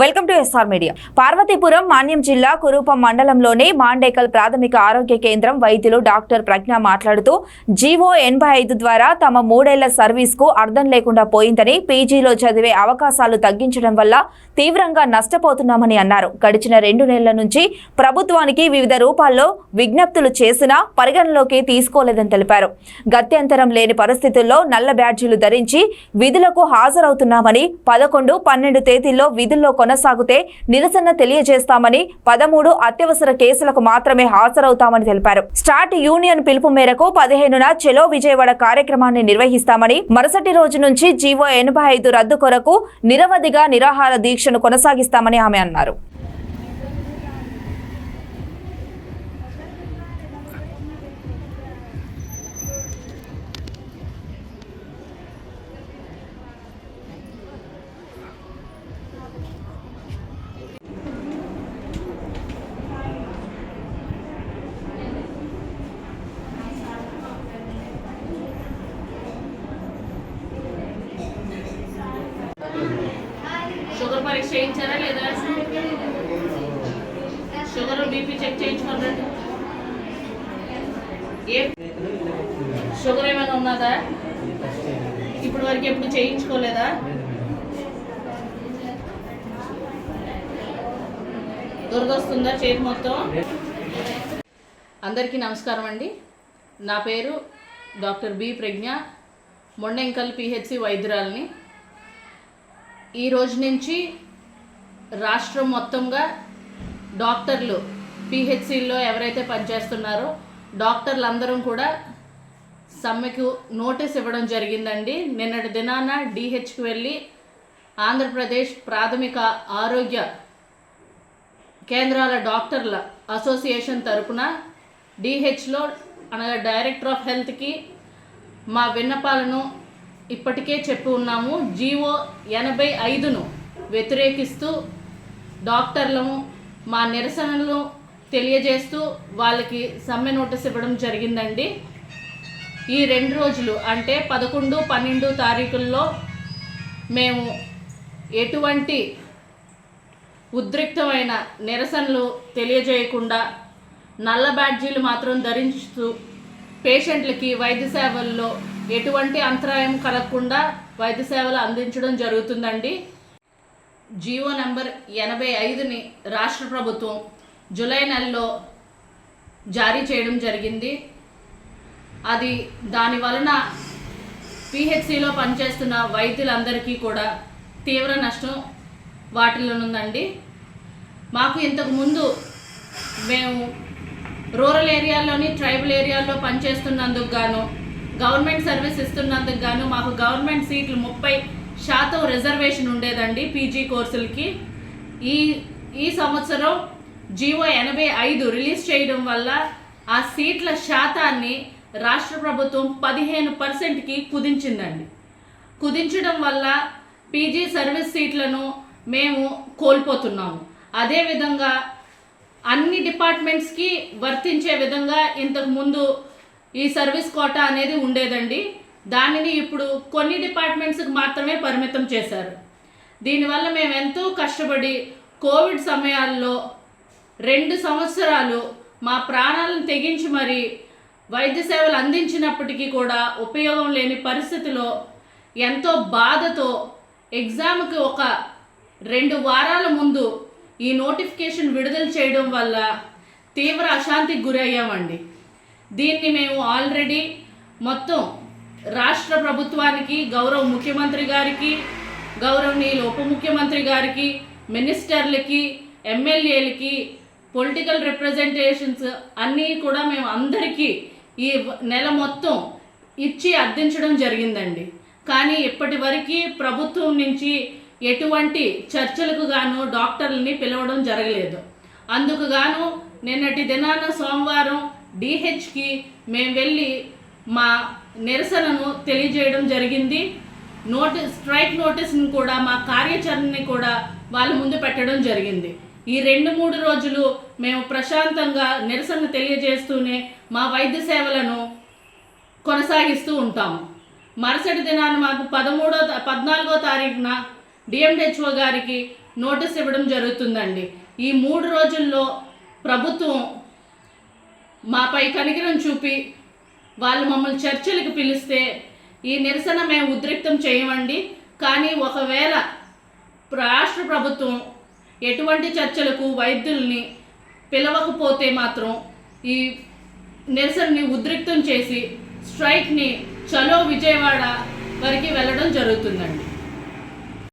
Welcome to SR media. Parvathipuram Manyam జిల్లా కురూపం మండలంలోని మాండేకల్ ప్రాథమిక ఆరోగ్య కేంద్రం వైద్యులు డాక్టర్ ప్రజ్ఞ మాట్లాడుతూ జీవో ఎనభై ఐదు ద్వారా తమ మూడేళ్ళ సర్వీస్కు అర్థం లేకుండా పోయిందని పీజీలో చదివే అవకాశాలు తగ్గించడం వల్ల తీవ్రంగా నష్టపోతున్నామని అన్నారు. గడిచిన రెండు నెలల నుంచి ప్రభుత్వానికి వివిధ రూపాల్లో విజ్ఞప్తులు చేసినా పరిగణలోకి తీసుకోలేదని తెలిపారు. గత్యంతరం లేని పరిస్థితుల్లో నల్ల బ్యాడ్జీలు ధరించి విధులకు హాజరవుతున్నామని పదకొండు పన్నెండు తేదీల్లో విధుల్లో కొనసాగితే నిరసన తెలియజేస్తామని పదమూడు అత్యవసర కేసులకు మాత్రమే హాజరవుతామని తెలిపారు. స్టార్ట్ యూనియన్ పిలుపు మేరకు పదిహేనున చెలో విజయవాడ కార్యక్రమాన్ని నిర్వహిస్తామని మరుసటి రోజు నుంచి జీవో ఎనభై ఐదు రద్దు కొరకు నిరవధిగా నిరాహార దీక్షను కొనసాగిస్తామని ఆమె అన్నారు. చేయించారా లేదా? షుగర్ బీపీ చెక్ చేయించుకోండి. ఏ షుగర్ ఏమైనా ఉన్నదా? ఇప్పుడు వరకు ఎప్పుడు చేయించుకోలేదా? దురదొస్తుందా చేతి మొత్తం? అందరికీ నమస్కారం అండి. నా పేరు doctor B Pragna. Mondemkal PHC వైద్యురాలని. ఈ రోజు నుంచి రాష్ట్రం మొత్తంగా డాక్టర్లు పిహెచ్సిల్లో ఎవరైతే పనిచేస్తున్నారో డాక్టర్లు అందరం కూడా సమ్మెకు నోటీస్ ఇవ్వడం జరిగిందండి. నిన్నటి దినాన డిహెచ్కి వెళ్ళి ఆంధ్రప్రదేశ్ ప్రాథమిక ఆరోగ్య కేంద్రాల డాక్టర్ల అసోసియేషన్ తరపున డిహెచ్లో అనగా డైరెక్టర్ ఆఫ్ హెల్త్కి మా విన్నపాలను ఇప్పటికే చెప్పి ఉన్నాము. జీవో ఎనభై ఐదును వ్యతిరేకిస్తూ డాక్టర్లను మా నిరసనలు తెలియజేస్తూ వాళ్ళకి సమ్మె నోటీస్ ఇవ్వడం జరిగిందండి. ఈ రెండు రోజులు అంటే పదకొండు పన్నెండు తారీఖుల్లో మేము ఎటువంటి ఉద్రిక్తమైన నిరసనలు తెలియజేయకుండా నల్ల బ్యాడ్జీలు మాత్రం ధరించుతూ పేషెంట్లకి వైద్య సేవల్లో ఎటువంటి అంతరాయం కలగకుండా వైద్య సేవలు అందించడం జరుగుతుందండి. జీవో నెంబర్ ఎనభై ఐదుని రాష్ట్ర ప్రభుత్వం జూలై నెలలో జారీ చేయడం జరిగింది. అది దాని వలన పిహెచ్సిలో పనిచేస్తున్న వైద్యులందరికీ కూడా తీవ్ర నష్టం వాటిల్లోనుందండి. మాకు ఇంతకు ముందు మేము రూరల్ ఏరియాలోని ట్రైబల్ ఏరియాలో పనిచేస్తున్నందుకు గాను గవర్నమెంట్ సర్వీస్ ఇస్తున్నందుకు గాను మాకు గవర్నమెంట్ సీట్లు ముప్పై శాతం రిజర్వేషన్ ఉండేదండి పీజీ కోర్సులకి. ఈ ఈ సంవత్సరం జీవో ఎనభై ఐదు రిలీజ్ చేయడం వల్ల ఆ సీట్ల శాతాన్ని రాష్ట్ర ప్రభుత్వం పదిహేను పర్సెంట్కి కుదించిందండి. కుదించడం వల్ల పీజీ సర్వీస్ సీట్లను మేము కోల్పోతున్నాము. అదేవిధంగా అన్ని డిపార్ట్మెంట్స్కి వర్తించే విధంగా ఇంతకుముందు ఈ సర్వీస్ కోటా అనేది ఉండేదండి. దానిని ఇప్పుడు కొన్ని డిపార్ట్మెంట్స్కి మాత్రమే పరిమితం చేశారు. దీనివల్ల మేము ఎంతో కష్టపడి కోవిడ్ సమయాల్లో రెండు సంవత్సరాలు మా ప్రాణాలను తెగించి మరి వైద్య సేవలు అందించినప్పటికీ కూడా ఉపయోగం లేని పరిస్థితిలో ఎంతో బాధతో ఎగ్జామ్కి ఒక రెండు వారాల ముందు ఈ నోటిఫికేషన్ విడుదల చేయడం వల్ల తీవ్ర అశాంతికి గురయ్యామండి. దీన్ని మేము ఆల్రెడీ మొత్తం రాష్ట్ర ప్రభుత్వానికి గౌరవ ముఖ్యమంత్రి గారికి గౌరవనీయులు ఉప ముఖ్యమంత్రి గారికి మినిస్టర్లకి ఎమ్మెల్యేలకి పొలిటికల్ రిప్రజెంటేషన్స్ అన్నీ కూడా మేము అందరికీ ఈ నెల మొత్తం ఇచ్చి అర్థించడం జరిగిందండి. కానీ ఇప్పటి వరకు ప్రభుత్వం నుంచి ఎటువంటి చర్చలకు గాను డాక్టర్లని పిలవడం జరగలేదు. అందుకు గాను నిన్నటి దినాన సోమవారం డిహెచ్కి మేము వెళ్ళి మా నిరసనను తెలియజేయడం జరిగింది. నోటీస్ స్ట్రైక్ నోటీస్ని కూడా మా కార్యాచరణని కూడా వాళ్ళ ముందు పెట్టడం జరిగింది. ఈ రెండు మూడు రోజులు మేము ప్రశాంతంగా నిరసన తెలియజేస్తూనే మా వైద్య సేవలను కొనసాగిస్తూ ఉంటాము. మరుసటి దినాన మాకు పదమూడో పద్నాలుగో తారీఖున డిఎంహెచ్ఓ గారికి నోటీస్ ఇవ్వడం జరుగుతుందండి. ఈ మూడు రోజుల్లో ప్రభుత్వం మాపై కనికరం చూపి వాళ్ళు మమ్మల్ని చర్చలకు పిలిస్తే ఈ నిరసన మేము ఉద్రిక్తం చేయమండి. కానీ ఒకవేళ రాష్ట్ర ప్రభుత్వం ఎటువంటి చర్చలకు వైద్యుల్ని పిలవకపోతే మాత్రం ఈ నిరసనని ఉద్రిక్తం చేసి స్ట్రైక్ని చలో విజయవాడ వరకు వెళ్ళడం జరుగుతుందండి.